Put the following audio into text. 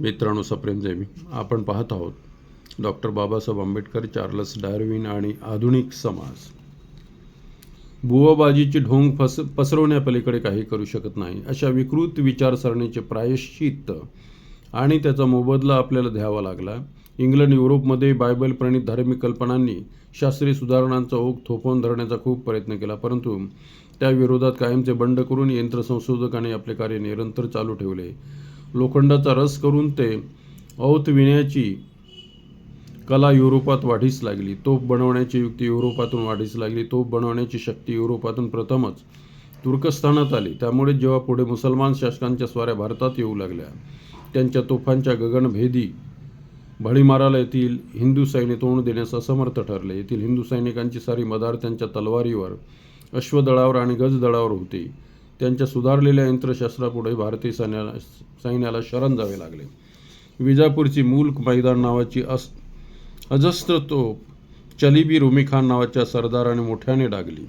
मित्रांनो सप्रेम आपण पाहत आहोत doctor Babasaheb Ambedkar Charles Darwin आणि आधुनिक समाज. बुवाबाजीची ढोंग फस पसरवण्यापलीकडे काही करू शकत नाही. अशा विकृत विचारसरणीचे प्रायश्चित्त आणि त्याचा मोबदला आपल्याला द्यावा लागला. इंग्लंड युरोपमध्ये बायबल प्रणित धार्मिक कल्पनांनी शास्त्रीय सुधारणांचा ओघ थोपवून धरण्याचा खूप प्रयत्न केला परंतु त्या विरोधात कायमचे बंड करून यंत्रसंशोधकांनी आपले कार्य निरंतर चालू ठेवले. लोखंडाचा रस करून ते औत विण्याची कला युरोपात वाढीस लागली. तोफ बनवण्याची युक्ती युरोपातून वाढीस लागली. तोफ बनवण्याची शक्ती युरोपातून प्रथमच तुर्कस्थानात आली. त्यामुळे जेव्हा पुढे मुसलमान शासकांच्या स्वाऱ्या भारतात येऊ लागल्या त्यांच्या तोफांच्या गगनभेदी भडीमाराला येथील हिंदू सैन्य तोंड देण्यास असमर्थ ठरले. येथील हिंदू सैनिकांची सारी मदार त्यांच्या तलवारीवर अश्वदळावर आणि गजदळावर होती. त्यांच्या सुधारलेल्या यंत्रशास्त्रापुढे भारतीय सैन्याला सैन्याला शरण जावे लागले. विजापूरची मुल्क मैदान नावाची अस अजस्त्र तोफ चलिबी रुमी खान नावाच्या सरदाराने मोठ्याने डागली.